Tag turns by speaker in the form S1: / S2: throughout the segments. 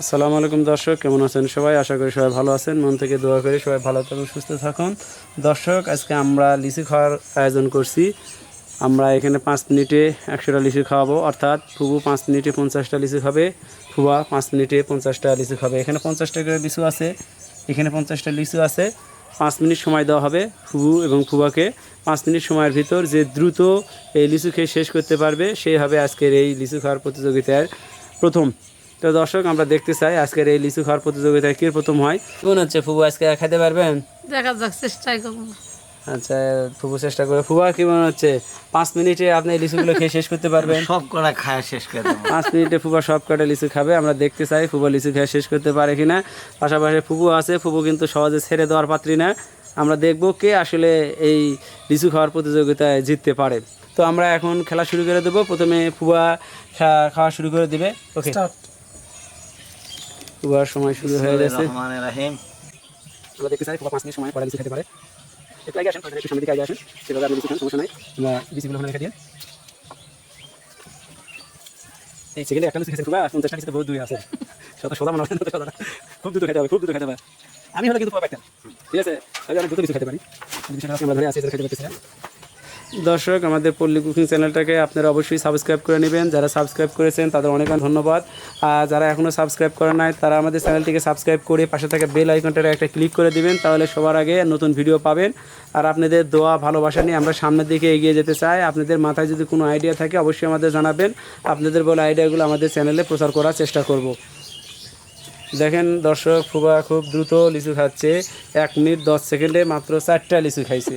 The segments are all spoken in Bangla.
S1: আসসালামু আলাইকুম দর্শক, কেমন আছেন সবাই? আশা করি সবাই ভালো আছেন। মন থেকে দোয়া করি সবাই ভালো থাকুন, সুস্থ থাকুন। দর্শক, আজকে আমরা লিচু খাওয়ার আয়োজন করছি। আমরা এখানে পাঁচ মিনিটে একশোটা লিচু খাওয়াবো, অর্থাৎ ফুবু পাঁচ মিনিটে পঞ্চাশটা লিচু খাবে, ফুবা পাঁচ মিনিটে পঞ্চাশটা লিচু খাবে। এখানে পঞ্চাশটা করে লিচু আছে, এখানে পঞ্চাশটা লিচু আছে। পাঁচ মিনিট সময় দেওয়া হবে ফুবু এবং ফুবাকে। পাঁচ মিনিট সময়ের ভিতর যে দ্রুত এই লিচু খেয়ে শেষ করতে পারবে সেই হবে আজকের এই লিচু খাওয়ার প্রতিযোগিতার প্রথম তো দর্শক আমরা দেখতে চাই আজকের এই লিচু খাওয়ার প্রতিযোগিতায় কে প্রথম হয়। কেমন হচ্ছে ফুবু আজকে খাইতে পারবেন?
S2: দেখা যাক চেষ্টাই করব।
S1: আচ্ছা ফুবু চেষ্টা করে ফুবা কি মনে হচ্ছে পাঁচ মিনিটে আপনি এই লিচুগুলো খেয়ে শেষ করতে পারবেন?
S3: সব করা খায় শেষ করে দেবো।
S1: পাঁচ মিনিটে ফুবা সব কটা লিচু খাবে আমরা দেখতে চাই ফুবা লিচু খেয়ে শেষ করতে পারে কিনা। পাশাপাশি ফুবু আছে ফুবু কিন্তু সহজে ছেড়ে দেওয়ার পাত্রী না। আমরা দেখব কে আসলে এই লিচু খাওয়ার প্রতিযোগিতায় জিততে পারে। তো আমরা এখন খেলা শুরু করে দেবো। প্রথমে ফুবা খা- খাওয়া শুরু করে দিবে। ওকে ফুবার সময় শুরু হয়ে গেছে। আমরা দেখতে চাই ফুবা পাঁচ মিনিট সময় পরে খেতে পারে। একটু আগে আসেন একটু সামনে দিকে আগে আসেন। সেভাবে আপনি লিচু সমস্যা নাই। আমরা লিচুগুলো ওখানে রেখে দিন এই সেকেন্ডে একটা লিচু খেয়েছে ফুবা পঞ্চাশটা লিচুতে বহুত দুই আছে। শত সোজা মনে হয় খুব দ্রুত খেতে হবে খুব দ্রুত খেতে হবে। আমি হলে কিন্তু পাইতাম ঠিক আছে? আমি অনেক দ্রুত লিচু খেতে পারি। আমরা ধরে আছি খেতে পারতেছি দর্শক, আমাদের পল্লী কুকিং চ্যানেলটাকে আপনারা অবশ্যই সাবস্ক্রাইব করে নেবেন। যারা সাবস্ক্রাইব করেছেন, তাদের অনেক অনেক ধন্যবাদ। আর যারা এখনও সাবস্ক্রাইব করে নাই, তারা আমাদের চ্যানেলটিকে সাবস্ক্রাইব করে পাশে থাকা বেল আইকনটা একটা ক্লিক করে দিবেন, তাহলে সবার আগে নতুন ভিডিও পাবেন। আর আপনাদের দোয়া, ভালোবাসা নিয়ে আমরা সামনের দিকে এগিয়ে যেতে চাই। আপনাদের মাথায় যদি কোনো আইডিয়া থাকে, অবশ্যই আমাদের জানাবেন। আপনাদের বলে আইডিয়াগুলো আমাদের চ্যানেলে প্রচার করার চেষ্টা করব। দেখেন দর্শক, ফুবা খুব দ্রুত লিচু খাচ্ছে। এক মিনিট দশ সেকেন্ডে মাত্র চারটা লিচু খাইছে।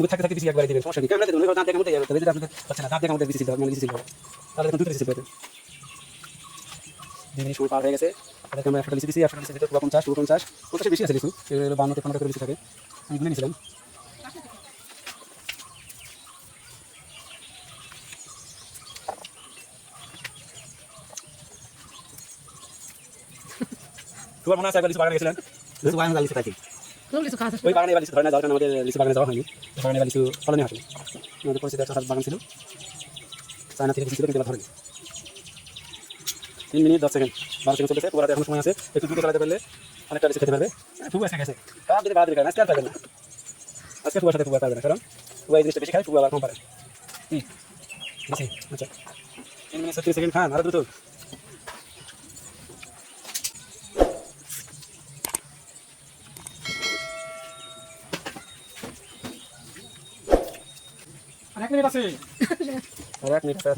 S1: মুখ থাকতে থাকতে বেশি একবারে দিবেন সমস্যা নেই দাঁত যাবে। তবে যদি আপনাদের হচ্ছে না, দাঁত বেশি মানে বেশি তাহলে দুটো বেশি পার হয়ে গেছে। আমরা দিচ্ছি পঞ্চাশ পুরো পঞ্চাশ। পঞ্চাশে বেশি আছে করে লিচু থাকে। আমি নিয়েছিলাম। তোমার মনে আছে একবার লিচু বাগানে গেছিলেন?
S3: লিচু বাগানে লিচু থাকি
S2: কিছু খাওয়া
S1: ওই বাগানে এবার লিচু ধরে না যাওয়ার কারণে আমাদের লিচু বাগানে যাওয়া হয়নি বাগানে এবার লিচু ফলনে আসেনি আমাদের পরিচিত একটা বাগান ছিল চায়না থেকে লিচু ছিল কিন্তু এবার ধরেনি তিন মিনিট দশ সেকেন্ড বারো সেকেন্ড চলেছে পুরাতে এখন সময় আছে একটু দ্রুত চালাতে পারলে অনেকটা লিচু খেতে পারবে খুব এসে গেছে বাদ দিতে বাদ দিতে আজকে আর পারবে না আজকে ফুয়ার সাথে ফুয়া পারবে না কারণ ফুয়া এই জিনিসটা বেশি খায় ফুয়া আবার কম পারে আচ্ছা তিন মিনিট ছত্রিশ সেকেন্ড খান আরও দ্রুত এক মিনিট আছে আর এক মিনিট আছে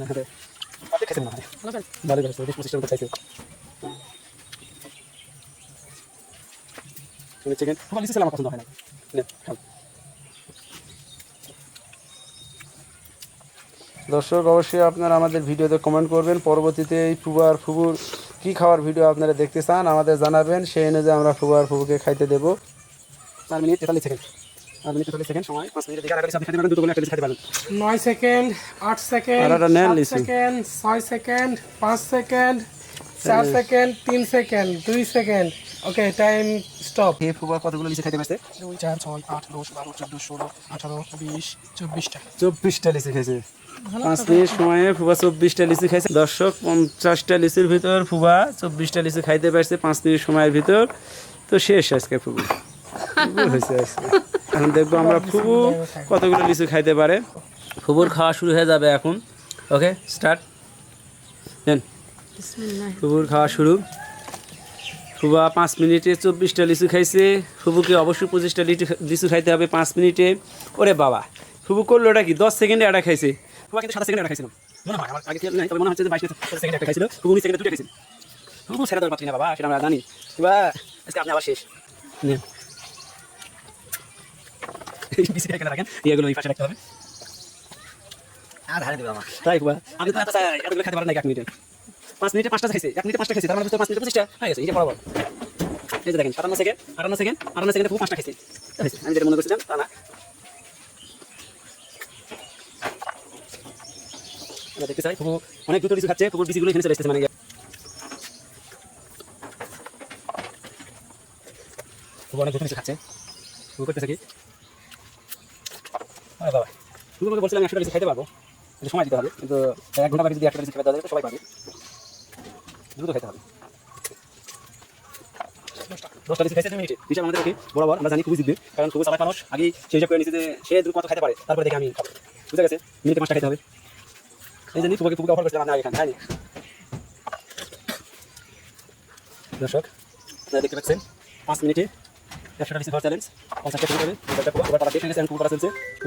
S1: আপনি খেয়েছেন না
S2: ভালো করে
S1: চিকেন আমার পছন্দ হয় না। দর্শক অবশ্যই আপনারা আমাদের ভিডিওতে কমেন্ট করবেন। পরবর্তীতে এই ফুবার ফুবুর কি খাওয়ার ভিডিও আপনারা দেখতে চান আমাদের জানাবেন। সেই অনুযায়ী আমরা ফুবার ফুবুকে খাইতে দেবো। চার মিনিট তেতাল্লিশ সেকেন্ড। চার মিনিট তেতাল্লিশ সেকেন্ড সময় পাঁচ মিনিট এগারো আপনি খাইতে পারেন দুটো করে একটা লিচু পারেন
S4: নয় সেকেন্ড আট সেকেন্ড সাত ছয় সেকেন্ড পাঁচ সেকেন্ড চার সেকেন্ড তিন সেকেন্ড দুই সেকেন্ড। ওকে টাইম স্টপ
S1: ফুবার কতগুলো লিচু খাইতে পারছে?
S4: দুই চার ছয় আট দশ বারো চোদ্দ ষোলো আঠারো বিশ চব্বিশটা।
S1: চব্বিশটা লিচু খেয়েছে। পাঁচ মিনিট সময়ে ফুবা চব্বিশটা লিচু খাইছে দর্শক পঞ্চাশটা লিচুর ভিতর ফুবা চব্বিশটা লিচু খাইতে পারছে পাঁচ মিনিট সময়ের ভিতর। তো শেষ আজকে ফুবু ফুবু হয়েছে আজকে। এখন দেখব আমরা ফুবু কতগুলো লিচু খাইতে পারে। ফুবুর খাওয়া শুরু হয়ে যাবে এখন। ওকে স্টার্ট দেন ফুবুর খাওয়া শুরু। ফুবা পাঁচ মিনিটে চব্বিশটা লিচু খাইছে। ফুবুকে অবশ্যই পঁচিশটা লিচু লিচু খাইতে হবে পাঁচ মিনিটে। ওরে বাবা ফুবু করল ওটা কি? দশ সেকেন্ডে একটা খাইছে। ফুবা কিন্তু সাত সেকেন্ডে একটা খাইছিলাম মনে হয় আমার আগে খেয়াল নাই তবে মনে হচ্ছে যে বাইশ সেকেন্ডে একটা খাইছিল। ফুবু উনিশ সেকেন্ডে দুটো খাইছিল ফুবু পাচ্ছি না বাবা সেটা আমরা জানি। ফুবা আজকে আপনি আবার শেষ। নেন। এখানে রাখেন এগুলো এই পাশে রাখতে হবে।
S3: আর হারে দেবে আমার
S1: তাই ফুবা আপনি তো এত চাই এতগুলো খেতে পারেন না এক মিনিটে। পাঁচ মিনিটে পাঁচটা খাইছে এক মিনিটে পাঁচটা খাইছে তার মানে পাঁচ মিনিটে পঁচিশটা হয়ে গেছে এই বরাবর। এই যে দেখেন সাতান্ন সেকেন্ড আটান্ন সেকেন্ড আটান্ন সেকেন্ডে খুব পাঁচটা খেয়েছে আমি যেটা মনে করছিলাম তা না। আমরা দেখতে চাই খুব অনেক দ্রুত কিছু খাচ্ছে খুব বিসিগুলো এখানে চলে এসেছে মানে খুব অনেক দ্রুত কিছু খাচ্ছে। খুব করতেছে কি? বাবা। তুমি আমাকে বলছিলাম একশোটা কিছু খাইতে পারব। সময় দিতে হবে, কিন্তু এক ঘণ্টা বাকি যদি একশোটা কিছু খেতে সবাই পাবে দ্রুত খেতে হবে। দশটা লিচু খাইছে, মিনিটে। আমাদের কি বরাবর, আমরা জানি খুবই কারণ খুবই চালাক মানুষ, আগেই সেই হিসাব করে নিচ্ছে সে দ্রুত কত খাইতে পারে, তারপরে দেখে আমি খাব। বুঝে গেছে? মিনিটে পাঁচটা খাইতে হবে। এই জন্যই তোমাকে তোমাকে অফার করছিলাম আমি আগে খান দর্শক দেখতে পাচ্ছেন, পাঁচ মিনিটে একশোটা লিচু খাওয়ার চ্যালেঞ্জ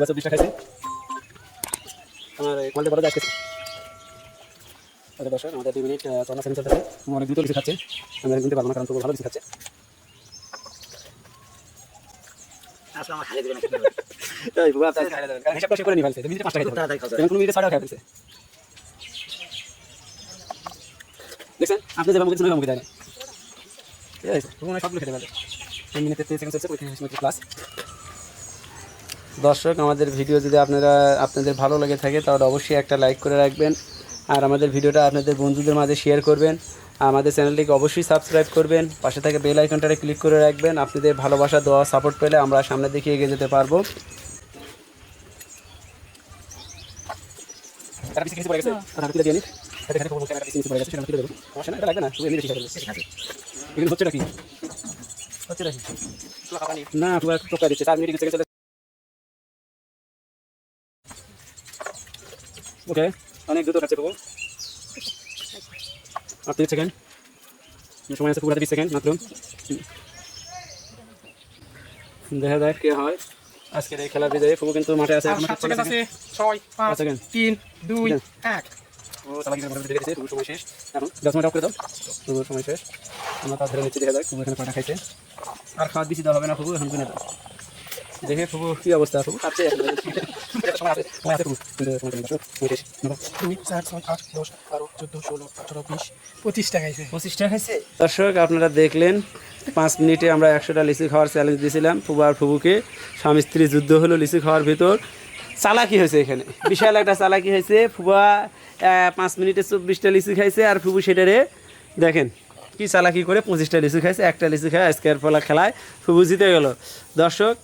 S1: চলছে খাইছে আমার কোয়ালিটি আচ্ছা দর্শক আমাদের দুই মিনিট চল্লিশ সেকেন্ড চলতেছে অনেক দ্রুত লিচু খাচ্ছে আমি আর গুনতে পারব না কারণ ভালো লিচু খাচ্ছে দেখছেন আপনি যেভাবে মুখে দেয় না তিন মিনিটে সেকেন্ড চলছে পঁয়ত্রিশ মিনিট প্লাস
S5: দর্শক আমাদের ভিডিও যদি আপনারা আপনাদের ভালো লেগে থাকে তাহলে অবশ্যই একটা লাইক করে রাখবেন। আর আমাদের ভিডিওটা আপনাদের বন্ধুদের মাঝে শেয়ার করবেন। আমাদের চ্যানেলটিকে অবশ্যই সাবস্ক্রাইব করবেন। পাশে থেকে বেল আইকনটাতে ক্লিক করে রাখবেন। আপনাদের ভালোবাসা দেওয়া সাপোর্ট পেলে আমরা সামনের দিকে এগিয়ে যেতে পারব।
S1: ফেলবে এগুলো হচ্ছে নাকি। হচ্ছে নাকি? না? টোকা দিচ্ছে চার মিনিট গেছে চলে ওকে অনেক দ্রুত কাছে পাবো আর তিরিশ সেকেন্ড। সময় আছে পুরো বিশ সেকেন্ড মাত্র। দেখা যাক কে হয়। আজকের এই খেলা বিজয়ী ফুবু কিন্তু মাঠে আছে
S4: ছয়
S1: পাঁচ সেকেন্ড।
S4: তিন দুই এক।
S1: করে সময় শেষ। এখন দাও। পুরো সময় শেষ। আমরা তা ধরে নিচ্ছি দেখা যাক। ফুবু এখানে কটা খাইছে। আর খাওয়া বেশি দেওয়া হবে না ফুবু এখন কিনে দাও দেখে কি অবস্থা ফুবু? খাচ্ছে। এটা সময় আছে সময় আছে কিন্তু সময় নেই সময় শেষ নাও।
S4: দুই চার ছয় আট দশ বারো চোদ্দ ষোলো আঠারো বিশ পঁচিশ টাকাইছে
S1: পঁচিশটা খাইছে?
S5: দর্শক আপনারা দেখলেন পাঁচ মিনিটে আমরা একশোটা লিচু খাওয়ার চ্যালেঞ্জ দিয়েছিলাম ফুবু আর ফুবুকে। স্বামী স্ত্রী যুদ্ধ হলো লিচু খাওয়ার ভিতর। চালাকি হয়েছে এখানে। বিশাল একটা চালাকি হয়েছে। ফুবা পাঁচ মিনিটে চব্বিশটা লিচু খাইছে আর ফুবু সেটারে দেখেন কি চালাকি করে পঁচিশটা লিচু খাইছে একটা লিচু খায় আজকের ফলা খেলায় ফুবু জিতে গেল। দর্শক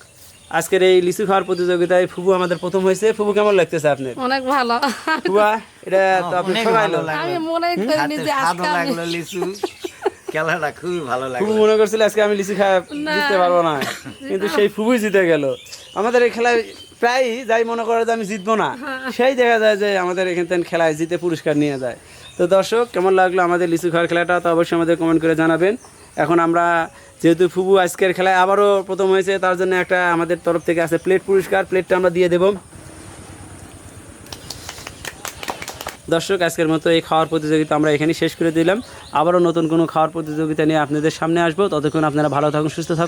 S5: আজকের এই লিচু খাওয়ার প্রতিযোগিতায় ফুবু আমাদের প্রথম হয়েছে। ফুবু কেমন লাগতেছে আপনার?
S2: অনেক ভালো।
S5: ফুবা এটা তো আপনি
S3: অনেক ভালো লাগল।
S2: আমি মনে করিনি
S3: হাতে
S2: যে আজকে
S3: লাগল লিচু। খেলাটা খুবই ভালো
S5: ফুবু মনে করছিল আজকে আমি লিচু খা জিততে পারব না। কিন্তু সেই ফুবুই জিতে গেল। আমাদের এই খেলায় প্রায়ই যাই মনে করে যে আমি জিতবো না সেই দেখা যায় যে আমাদের এখান থেকে খেলায় জিতে পুরস্কার নিয়ে যায়। তো দর্শক কেমন লাগল আমাদের লিচু খাওয়ার খেলাটা? তো অবশ্যই আমাদের কমেন্ট করে জানাবেন। এখন আমরা যেহেতু ফুবু আজকের খেলায় আবারও প্রথম হয়েছে তার জন্য একটা আমাদের তরফ থেকে আছে প্লেট পুরস্কার। প্লেটটা আমরা দিয়ে দেব। দর্শক আজকের মতো এই খাওয়ার প্রতিযোগিতা আমরা এখানেই শেষ করে দিলাম। আবারও নতুন কোনো খাওয়ার প্রতিযোগিতা নিয়ে আপনাদের সামনে আসব। ততক্ষণ আপনারা ভালো থাকুন সুস্থ থাকুন।